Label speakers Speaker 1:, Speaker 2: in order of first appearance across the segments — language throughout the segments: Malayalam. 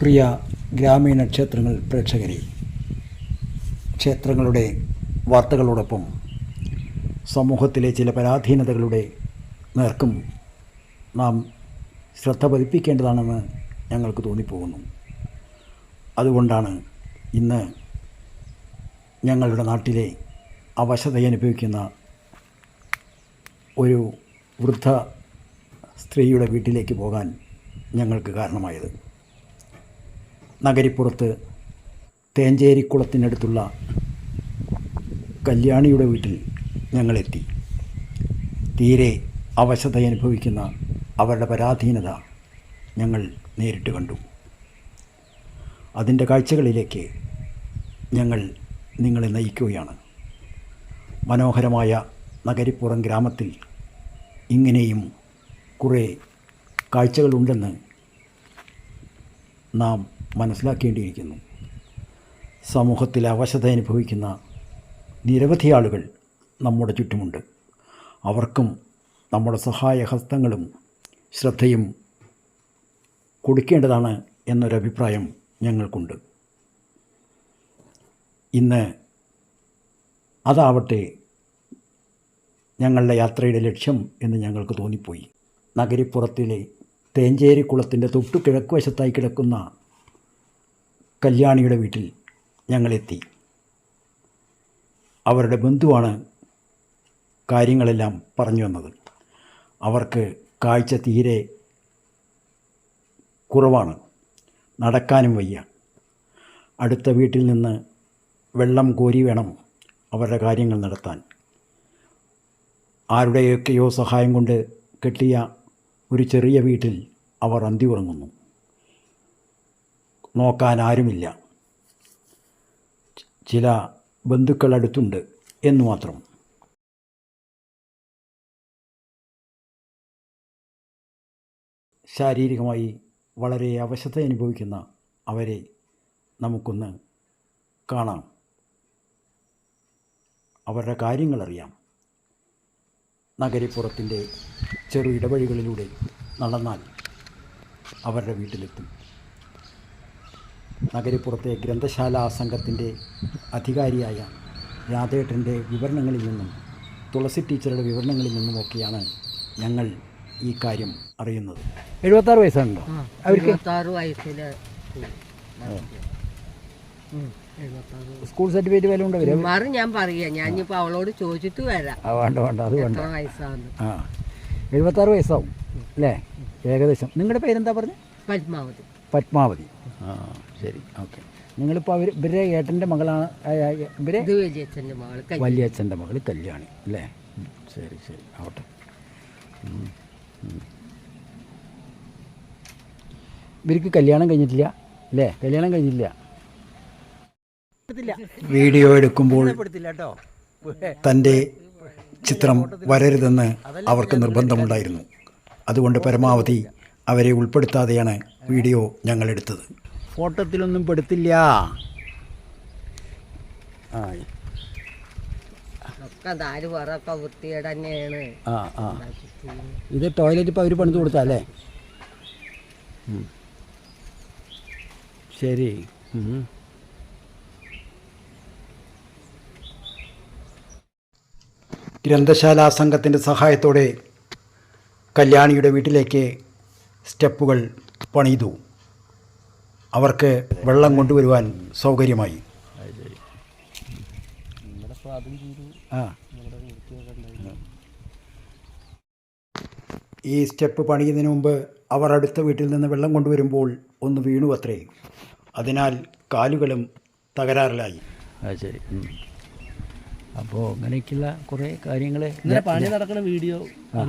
Speaker 1: പ്രിയ ഗ്രാമീണ ക്ഷേത്രങ്ങൾ പ്രേക്ഷകരെ ക്ഷേത്രങ്ങളുടെ വാർത്തകളോടൊപ്പം സമൂഹത്തിലെ ചില പരാധീനതകളുടെ നേർക്കും നാം ശ്രദ്ധ പതിപ്പിക്കേണ്ടതാണെന്ന് ഞങ്ങൾക്ക് തോന്നിപ്പോകുന്നു. അതുകൊണ്ടാണ് ഇന്ന് ഞങ്ങളുടെ നാട്ടിലെ അവശതയനുഭവിക്കുന്ന ഒരു വൃദ്ധ സ്ത്രീയുടെ വീട്ടിലേക്ക് പോകാൻ ഞങ്ങൾക്ക് കാരണമായത്. നഗരിപ്പുറത്ത് തേഞ്ചേരിക്കുളത്തിനടുത്തുള്ള കല്യാണിയുടെ വീട്ടിൽ ഞങ്ങളെത്തി. തീരെ അവശത അനുഭവിക്കുന്ന അവരുടെ പരാധീനത ഞങ്ങൾ നേരിട്ട് കണ്ടു. അതിന്റെ കാഴ്ചകളിലേക്ക് ഞങ്ങൾ നിങ്ങളെ നയിക്കുകയാണ്. മനോഹരമായ നഗരിപ്പുറം ഗ്രാമത്തിൽ ഇങ്ങനെയും കുറേ കാഴ്ചകളുണ്ടെന്ന് നാം മനസ്സിലാക്കേണ്ടിയിരിക്കുന്നു. സമൂഹത്തിൽ അവശത അനുഭവിക്കുന്ന നിരവധി ആളുകൾ നമ്മുടെ ചുറ്റുമുണ്ട്. അവർക്കും നമ്മുടെ സഹായഹസ്തങ്ങളും ശ്രദ്ധയും കൊടുക്കേണ്ടതാണ് എന്നൊരഭിപ്രായം ഞങ്ങൾക്കുണ്ട്. ഇന്ന് അതാവട്ടെ ഞങ്ങളുടെ യാത്രയുടെ ലക്ഷ്യം എന്ന് ഞങ്ങൾക്ക് തോന്നിപ്പോയി. നഗരിപ്പുറത്തിലെ തേഞ്ചേരി കുളത്തിന്റെ തൊട്ടു കിഴക്ക് വശത്തായി കിടക്കുന്ന കല്യാണിയുടെ വീട്ടിൽ ഞങ്ങളെത്തി. അവരുടെ ബന്ധുവാണ് കാര്യങ്ങളെല്ലാം പറഞ്ഞു വന്നത്. അവർക്ക് കാഴ്ച തീരെ കുറവാണ്. നടക്കാനും വയ്യ. അടുത്ത വീട്ടിൽ നിന്ന് വെള്ളം കോരി വേണം അവരുടെ കാര്യങ്ങൾ നടത്താൻ. ആരുടെയൊക്കെയോ സഹായം കൊണ്ട് കെട്ടിയ ഒരു ചെറിയ വീട്ടിൽ അവർ അന്തി ഉറങ്ങുന്നു. നോക്കാൻ ആരുമില്ല ചില ബന്ധുക്കൾ അടുത്തുണ്ട് എന്ന് മാത്രം. ശാരീരികമായി വളരെ അവശത അനുഭവിക്കുന്ന അവരെ നമുക്കൊന്ന് കാണാം. അവരുടെ കാര്യങ്ങളറിയാം. നഗരിപ്പുറത്തിന്റെ ചെറു ഇടവഴികളിലൂടെ നടന്നാൽ അവരുടെ വീട്ടിലെത്തും. നഗരിപ്പുറത്തെ ഗ്രന്ഥശാല സംഘത്തിന്റെ അധികാരിയായ രാധേട്ടന്റെ വിവരണങ്ങളിൽ നിന്നും തുളസി ടീച്ചറുടെ വിവരണങ്ങളിൽ നിന്നുമൊക്കെയാണ് ഞങ്ങൾ ഈ കാര്യം അറിയുന്നത്. എഴുപത്താറ് വയസ്സുണ്ടോ അവർക്ക് സ്കൂൾ. സർട്ടിഫിക്കറ്റ് വല്ല ഉണ്ടോ?
Speaker 2: മാറി ഞാൻ പറയാ. ഞാൻ അവളോട് ചോദിച്ചിട്ട് വരാം.
Speaker 1: വേണ്ട വേണ്ട അത് വേണ്ട.
Speaker 2: വയസ്സാണ്
Speaker 1: ആ എഴുപത്താറ് വയസ്സാവും അല്ലേ? ഏകദേശം. നിങ്ങളുടെ പേരെന്താ പറഞ്ഞത്
Speaker 2: പത്മാവതി.
Speaker 1: പത്മാവതി. ആ. ശരി ഓക്കെ. നിങ്ങളിപ്പോൾ അവർ ഇവരെ ഏട്ടന്റെ മകളാണ് ഇവരെ?
Speaker 2: ഇത് വലിയച്ഛന്റെ മകൾ കല്യാണം.
Speaker 1: വലിയച്ഛന്റെ മകൾ കല്യാണി അല്ലേ? ശരി ശരി ആവട്ടെ. ഇവർക്ക് കല്യാണം കഴിഞ്ഞിട്ടില്ല അല്ലേ? കല്യാണം കഴിഞ്ഞില്ല വീഡിയോ എടുക്കുമ്പോൾ തന്റെ ചിത്രം വരരുതെന്ന് അവർക്ക് നിർബന്ധമുണ്ടായിരുന്നു. അതുകൊണ്ട് പരമാവധി അവരെ ഉൾപ്പെടുത്താതെയാണ് വീഡിയോ ഞങ്ങൾ എടുത്തത്. ഫോട്ടോത്തിലൊന്നും പെടുത്തില്ല. ആ ഇത് ടോയ്ലറ്റ് ഇപ്പോൾ അവർ പണിത് കൊടുത്താ അല്ലേ? ശരി. ഗ്രന്ഥശാല സംഘത്തിന്റെ സഹായത്തോടെ കല്യാണിയുടെ വീട്ടിലേക്ക് സ്റ്റെപ്പുകൾ പണിതു. അവർക്ക് വെള്ളം കൊണ്ടുവരുവാൻ സൗകര്യമായി. ആ. ഈ സ്റ്റെപ്പ് പണിയുന്നതിന് മുമ്പ് അവർ അടുത്ത വീട്ടിൽ നിന്ന് വെള്ളം കൊണ്ടുവരുമ്പോൾ ഒന്ന് വീണു അത്രേ അതിനാൽ കാലുകളും തകരാറിലായി. ശരി. അപ്പോൾ അങ്ങനെയൊക്കെയുള്ള കുറേ കാര്യങ്ങൾ
Speaker 3: പണി നടക്കുന്ന വീഡിയോ
Speaker 1: ആ.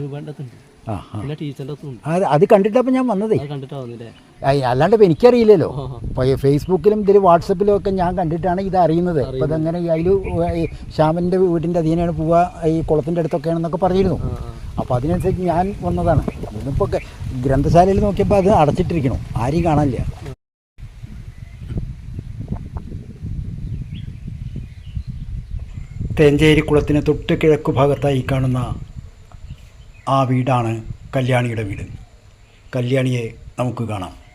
Speaker 1: ആ
Speaker 3: പിന്നെ ഉണ്ട്
Speaker 1: അത് കണ്ടിട്ടപ്പോൾ ഞാൻ വന്നതേ.
Speaker 3: അത് കണ്ടിട്ടാ വന്നില്ലേ
Speaker 1: അല്ലാണ്ട് ഇപ്പം എനിക്കറിയില്ലല്ലോ. ഇപ്പോൾ ഫേസ്ബുക്കിലും ഇതിൽ വാട്സപ്പിലും ഒക്കെ ഞാൻ കണ്ടിട്ടാണ് ഇത് അറിയുന്നത്. അപ്പോൾ അതങ്ങനെ അതിൽ ശ്യാമന്റെ വീടിന്റെ അധീനയാണ് പോവുക ഈ കുളത്തിന്റെ അടുത്തൊക്കെയാണെന്നൊക്കെ പറഞ്ഞിരുന്നു. അപ്പോൾ അതിനനുസരിച്ച് ഞാൻ വന്നതാണ്. ഇന്നിപ്പോൾ ഗ്രന്ഥശാലയിൽ നോക്കിയപ്പോൾ അത് അടച്ചിട്ടിരിക്കണം ആരെയും കാണാനില്ല. തേഞ്ചേരി കുളത്തിന് തൊട്ട് കിഴക്കു ഭാഗത്തായി കാണുന്ന ആ വീടാണ് കല്യാണിയുടെ വീട്. കല്യാണിയെ നമുക്ക് കാണാം.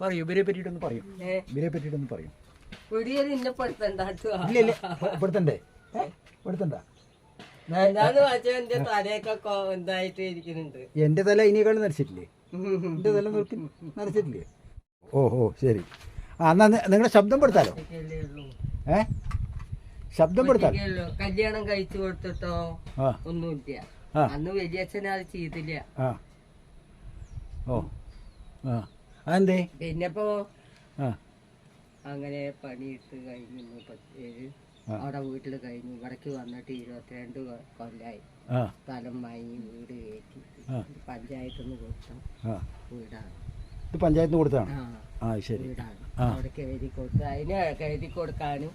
Speaker 1: പറയൂ ഇവരെ പറ്റിയിട്ടൊന്ന് പറയും. ഇവരെ പറ്റിയിട്ടൊന്ന് പറയും. ഇല്ല ഇല്ല. പെടുത്തണ്ടേ? പെടുത്തണ്ട
Speaker 2: എന്റെ
Speaker 1: തല ഇനിയേക്കാളും നരച്ചിട്ടില്ലേ? എന്റെ തല നരച്ചിട്ടില്ലേ? ഓ ഓ ശരി. ആ എന്നാ നിങ്ങളുടെ ശബ്ദം പെടുത്താലോ? ഏ? ശബ്ദം പെടുത്താലോ?
Speaker 2: കല്യാണം കഴിച്ചു കൊടുത്തിട്ടോ? ഒന്നുമില്ല. അന്ന് വലിയച്ഛൻ അത് ചെയ്തില്ല
Speaker 1: ഓ. ആ. അതെന്തേ?
Speaker 2: പിന്നെപ്പോ
Speaker 1: ആ.
Speaker 2: അങ്ങനെ പണിയിട്ട് കഴിഞ്ഞു മുപ്പത്തേഴ്
Speaker 1: ആ.
Speaker 2: അവിടെ വീട്ടിൽ കഴിഞ്ഞു. ഇവിടേക്ക് വന്നിട്ട് ഇരുപത്തിരണ്ട് കൊല്ലായി. സ്ഥലം വാങ്ങി വീട് കയറ്റി.
Speaker 1: പഞ്ചായത്ത്
Speaker 2: പഞ്ചായത്തിൽ നിന്ന് കൊടുത്ത വീടാണ്.
Speaker 1: ഇത് പഞ്ചായത്തിന് കൊടുത്താണ്
Speaker 2: ആ.
Speaker 1: ശരി.
Speaker 2: വീടാണ്. അവിടെ എഴുതി കൊടുത്ത്. അതിന് എഴുതി കൊടുക്കാനും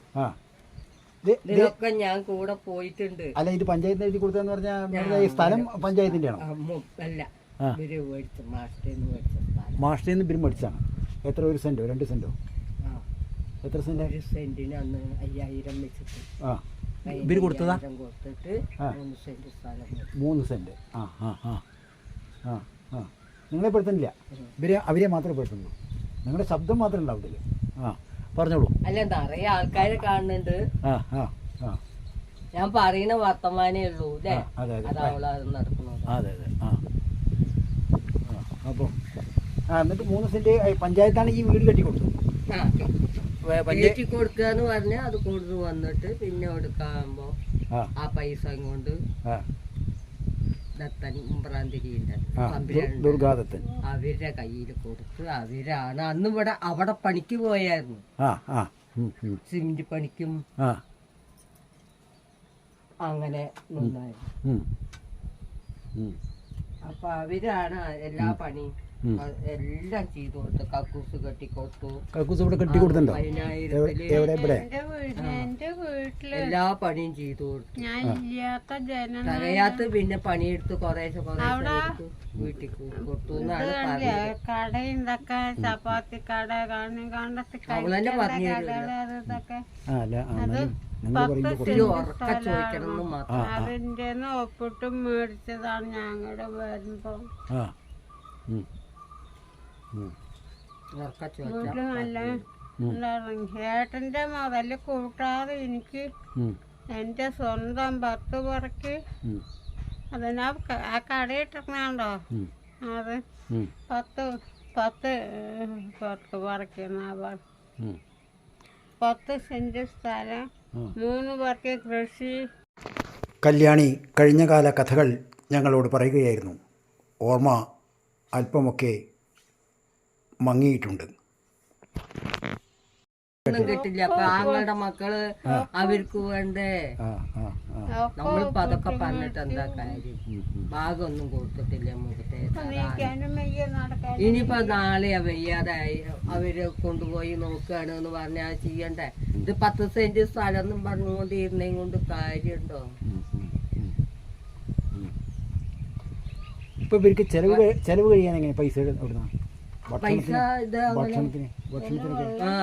Speaker 2: ഇതിനൊക്കെ ഞാൻ കൂടെ പോയിട്ടുണ്ട്.
Speaker 1: അല്ല ഇത് പഞ്ചായത്തിന് എഴുതി കൊടുത്തെന്ന് പറഞ്ഞാൽ സ്ഥലം പഞ്ചായത്തിന്റെ ആണോ
Speaker 2: അല്ല. ഇവർ മേടിച്ച മാസ്റ്ററിൽ നിന്ന് മേടിച്ച സ്ഥലം
Speaker 1: മാഷ്ടിൽ നിന്ന് ബിരും മേടിച്ചാണ്. എത്ര ഒരു സെന്റോ? രണ്ട് സെന്റോ?
Speaker 2: ആ.
Speaker 1: എത്ര സെന്റ്
Speaker 2: ഒരു സെന്റിന് അന്ന് അയ്യായിരം വെച്ചിട്ട്.
Speaker 1: ആ. ഇവർ കൊടുത്തതാ?
Speaker 2: കൊടുത്തിട്ട്
Speaker 1: ആ.
Speaker 2: മൂന്ന് സെന്റ് സ്ഥലം മേടിച്ചു.
Speaker 1: മൂന്ന് സെന്റ് ആ ആ ആ. ആ ആ. നിങ്ങളെ പെടുത്തുന്നില്ല ഇവർ അവരെ മാത്രമേ പെടുത്തുള്ളൂ നിങ്ങളുടെ ശബ്ദം മാത്രമേ ഉണ്ടാവത്തില്ല. ആ പറഞ്ഞോളൂ.
Speaker 2: അല്ല നിറയെ ആൾക്കാരെ കാണുന്നുണ്ട്.
Speaker 1: ആ ആ ആ.
Speaker 2: ഞാൻ പറയുന്ന വർത്തമാനേ ഉള്ളൂ അല്ലേ
Speaker 1: ആ, അതെ, അതെ.
Speaker 2: അത്.
Speaker 1: ആ. അപ്പോൾ ആ എന്നിട്ട് മൂന്ന് സെന്റ് പഞ്ചായത്താണ് ഈ വീട് കെട്ടി കൊടുത്തത്. വേ-
Speaker 2: കൊടുക്കുക എന്ന് പറഞ്ഞാൽ അത് കൊടുത്തു വന്നിട്ട് പിന്നെ എടുക്കാകുമ്പോ
Speaker 1: ആ.
Speaker 2: പൈസ കൊണ്ട് ദത്തൻ
Speaker 1: ഉമ്പ്രാന്തിരിയുണ്ട് ദുർഗാദത്തൻ.
Speaker 2: അവരുടെ കയ്യിൽ കൊടുത്ത് അവരാണ്. അന്ന് ഇവിടെ അവിടെ പണിക്ക് പോയായിരുന്നു. സിമെന്റ് പണിക്കും അങ്ങനെ നിന്നായിരുന്നു. അപ്പൊ അവരാണ് എല്ലാ പണിയും. എല്ലാം ചെയ്തു കൊടുത്തു കക്കൂസ് കെട്ടിക്കൊടുത്തു.
Speaker 1: കക്കൂസ് ഇവിടെ കെട്ടി കൊടുത്തുണ്ടോ എവിടെ എവിടെ ഇവിടെ
Speaker 4: എന്റെ
Speaker 2: എല്ലാ പണിയും ചെയ്തു കൊടുത്തു.
Speaker 4: ഞാൻ ഇല്ലാത്ത ജനം
Speaker 2: തികയാത്ത പിന്നെ പണിയെടുത്ത് കുറേശ്ശെ വീട്ടിൽ കൊടുത്തു എന്നാണ് പറഞ്ഞത്.
Speaker 4: കട ചപ്പാത്തി കട കാണി കണ്ടത്തി
Speaker 2: അവളെന്നെ പറഞ്ഞു
Speaker 4: അതിന്റെ ഒപ്പിട്ടും മേടിച്ചതാണ് ഞങ്ങളുടെ വരുമ്പോ.
Speaker 2: ഉറക്ക
Speaker 4: നല്ല ഏട്ടന്റെ മുതൽ കൂട്ടാതെ എനിക്ക്. എന്റെ സ്വന്തം പത്ത് പുറക്ക്. അതിനാ ആ കടയിട്ടിരുന്നാണ്ടോ. അത്. പത്ത് പത്ത് പുറത്ത് പറിക്കുന്ന. പത്ത് സെന്റ് സ്ഥലം മൂന്ന് പേർക്ക് കൃഷി
Speaker 1: കല്യാണി കഴിഞ്ഞകാല കഥകൾ ഞങ്ങളോട് പറയുകയായിരുന്നു ഓർമ്മ അല്പമൊക്കെ മങ്ങിയിട്ടുണ്ട്.
Speaker 2: ഒന്നും കിട്ടില്ല. അപ്പൊ ആങ്ങളുടെ മക്കൾ അവർക്ക് വേണ്ടേ? നമ്മളിപ്പോ അതൊക്കെ പറഞ്ഞിട്ട് എന്താ കാര്യം? ഭാഗമൊന്നും കൊടുത്തിട്ടില്ല മുഖത്തെ. ഇനിയിപ്പോ നാളെ വയ്യാതായി അവർ കൊണ്ടുപോയി നോക്കുകയാണ് എന്ന് പറഞ്ഞാൽ ചെയ്യണ്ടേ? ഇത് പത്ത് സെന്റ് സ്ഥലം എന്നും പറഞ്ഞുകൊണ്ടിരുന്നേ കൊണ്ട് കാര്യമുണ്ടോ.
Speaker 1: ഇപ്പൊ ഇവർക്ക് ചെലവ് ചെലവ് കഴിയാൻ എങ്ങനെ പൈസ എവിടുന്ന
Speaker 2: പൈസ ഇത്
Speaker 1: ഭക്ഷണത്തിന് ഭക്ഷണത്തിനൊക്കെ.
Speaker 2: ആ.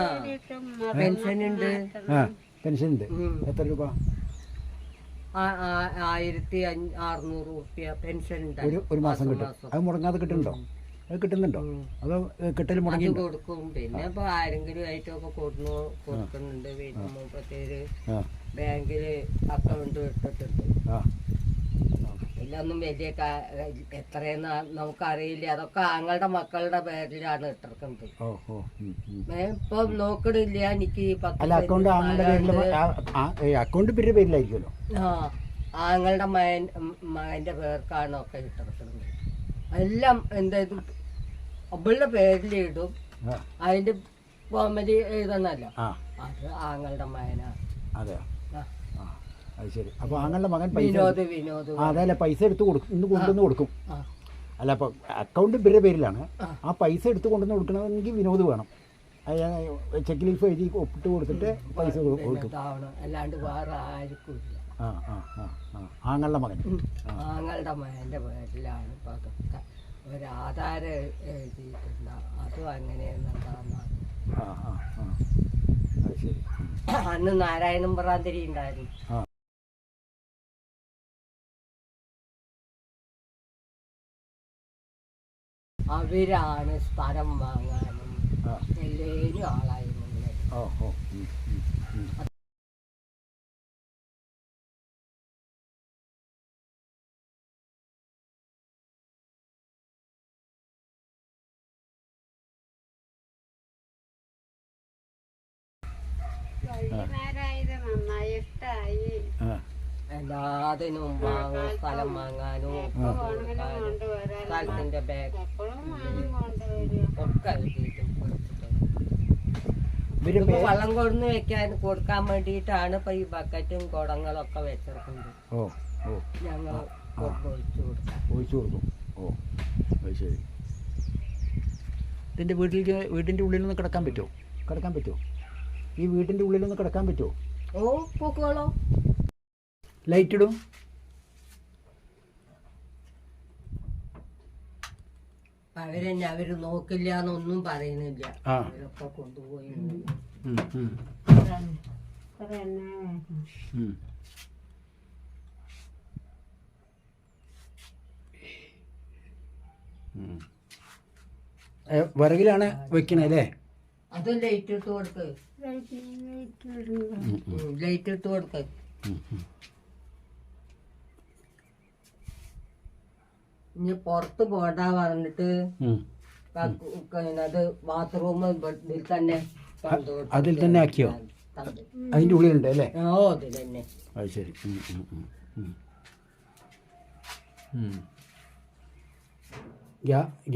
Speaker 2: പെൻഷൻ ഉണ്ട്
Speaker 1: ആ പെൻഷൻ ഉണ്ട് എത്ര രൂപ?
Speaker 2: ആയിരത്തി അറുന്നൂറ് റുപ്യ പെൻഷൻ ഉണ്ട്
Speaker 1: ഒരു ഒരു മാസം കിട്ടും. അത് മുടങ്ങാതെ കിട്ടുന്നുണ്ടോ? അത് കിട്ടുന്നുണ്ടോ? അതോ കിട്ടൽ മുടങ്ങി
Speaker 2: കൊടുക്കും. പിന്നെ ഇപ്പൊ ആരെങ്കിലും ആയിട്ടൊക്കെ കൊടുന്നു കൊടുക്കുന്നുണ്ട്.
Speaker 1: വീട്ടിൽ
Speaker 2: ബാങ്കിൽ അക്കൗണ്ട് ഇട്ടിട്ടുണ്ട്. ഇതിലൊന്നും വലിയ എത്രയെന്ന് നമുക്കറിയില്ല. അതൊക്കെ ആങ്ങളുടെ മക്കളുടെ പേരിലാണ് ഇട്ടിരിക്കുന്നത്. ഇപ്പൊ നോക്കണില്ല. എനിക്ക്
Speaker 1: അല്ല അക്കൗണ്ട്. അക്കൗണ്ട് പേരിലായിരിക്കുമല്ലോ?
Speaker 2: ആ ആങ്ങളുടെ മകൻ മകന്റെ പേർക്കാണ് ഒക്കെ ഇട്ടിരിക്കുന്നത്. എല്ലാം എന്തായാലും അവളുടെ പേരിലിടും
Speaker 1: ഇടും.
Speaker 2: അതിന്റെ കോമഡി എഴുതണല്ലോ അത് ആങ്ങളുടെ മകനാണ്.
Speaker 1: അതെ
Speaker 2: ആ.
Speaker 1: ആ അത് ശരി. അപ്പോൾ ആങ്ങളുടെ മകൻ പൈസ
Speaker 2: വിനോദ് വിനോദ്.
Speaker 1: ആ അതല്ല പൈസ എടുത്ത് കൊടുക്കും ഇന്ന് കൊണ്ടുവന്ന് കൊടുക്കും.
Speaker 2: ആ.
Speaker 1: അല്ല അപ്പോൾ അക്കൗണ്ട് ഇവരുടെ പേരിലാണ്. ആ. പൈസ എടുത്ത് കൊണ്ടുവന്ന് കൊടുക്കണമെങ്കിൽ വിനോദ് വേണം. ചെക്ക് ലീഫ് എഴുതി ഒപ്പിട്ട് കൊടുത്തിട്ട് പൈസ കൊ- കൊടുക്കും.
Speaker 2: ഇതാവണം. അല്ലാണ്ട് വേറെ ആർക്കും ഇല്ല.
Speaker 1: ആ ആ ആ ആ. ആങ്ങളുടെ മകൻ.
Speaker 2: ആങ്ങളുടെ മകന്റെ പേരിലാണ് ഇപ്പൊ അതൊക്കെ ഒരു ആധാരം എഴുതിയിട്ടുണ്ട്. അതും അങ്ങനെയെന്നുണ്ടാകുന്ന
Speaker 1: ആ ആ ആ. അത് ശരി.
Speaker 2: അന്ന് നാരായണൻ പ്രാന്തിരി ഉണ്ടായിരുന്നു.
Speaker 1: ആ.
Speaker 2: അവരാണ് സ്ഥലം വാങ്ങാനും എല്ലാവരും ആളായിരുന്നു ഇങ്ങനെ.
Speaker 1: ഓ ഓ
Speaker 2: എല്ലാത്തിനും സ്ഥലം വാങ്ങാനും സ്ഥലത്തിന്റെ ബാഗ് ഒക്കെ വെള്ളം കൊടുന്ന് വെക്കാൻ കൊടുക്കാൻ വേണ്ടിയിട്ടാണ് ഇപ്പൊ ഈ ബക്കറ്റും കുടങ്ങളൊക്കെ വെച്ചിരിക്കുന്നത്
Speaker 1: ഓ ഓ.
Speaker 2: ഞങ്ങൾ ഒഴിച്ചു
Speaker 1: കൊടുക്കും. ഓ അത് ശരി. ഇതിന്റെ വീട്ടിലേക്ക് വീട്ടിന്റെ ഉള്ളിലൊന്ന് കിടക്കാൻ പറ്റുമോ? കിടക്കാൻ പറ്റുമോ? ഈ വീട്ടിന്റെ ഉള്ളിലൊന്ന് കിടക്കാൻ പറ്റുമോ?
Speaker 2: ഓ പോക്കോളോ.
Speaker 1: ലൈറ്റ് ഇടും.
Speaker 2: അവരെന്നെ അവർ നോക്കില്ല എന്നൊന്നും പറയുന്നില്ല.
Speaker 1: ആ.
Speaker 2: അവരൊക്കെ കൊണ്ടുപോയി
Speaker 1: ഉം, ഉം, ഉം. ഉം. ഏ, വിറകിലാണ് വെക്കണേ അല്ലേ?
Speaker 2: അത് ലൈറ്റ് ഇട്ട് കൊടുക്ക്. ലൈറ്റ് ഇട്ട് കൊടുക്ക്.
Speaker 1: ഉം, ഉം.
Speaker 2: ഇനി പുറത്ത് പോടാ പറഞ്ഞിട്ട് അത് ബാത്റൂം ഇതിൽ തന്നെ.
Speaker 1: അതിൽ തന്നെ ആക്കിയോ?
Speaker 2: അതിന്റെ
Speaker 1: അതിന്റെ ഉള്ളിലുണ്ട് അല്ലേ?
Speaker 2: ഓ ഇതിൽ തന്നെ.
Speaker 1: അത് ശരി.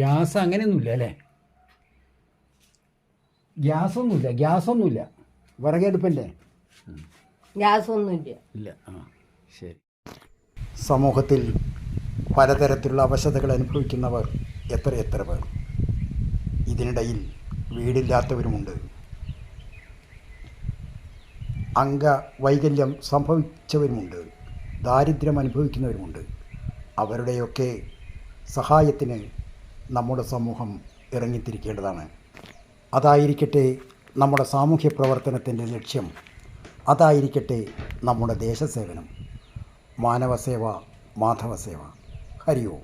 Speaker 1: ഗ്യാസ് അങ്ങനെയൊന്നുമില്ല അല്ലേ? ഗ്യാസൊന്നുമില്ല ഗ്യാസൊന്നുമില്ല. വിറകടുപ്പല്ലേ
Speaker 2: ഗ്യാസ് ഒന്നുമില്ല
Speaker 1: ഇല്ല ആ ശരി. സമൂഹത്തിൽ പലതരത്തിലുള്ള അവശതകൾ അനുഭവിക്കുന്നവർ എത്ര എത്ര പേർ? ഇതിനിടയിൽ വീടില്ലാത്തവരുമുണ്ട്. അംഗവൈകല്യം സംഭവിച്ചവരുമുണ്ട്. ദാരിദ്ര്യം അനുഭവിക്കുന്നവരുമുണ്ട്. അവരുടെയൊക്കെ സഹായത്തിന് നമ്മുടെ സമൂഹം ഇറങ്ങിത്തിരിക്കേണ്ടതാണ്. അതായിരിക്കട്ടെ നമ്മുടെ സാമൂഹ്യ പ്രവർത്തനത്തിന്റെ ലക്ഷ്യം. അതായിരിക്കട്ടെ നമ്മുടെ ദേശസേവനം. മാനവസേവ മാധവസേവ. ഹരി ഓം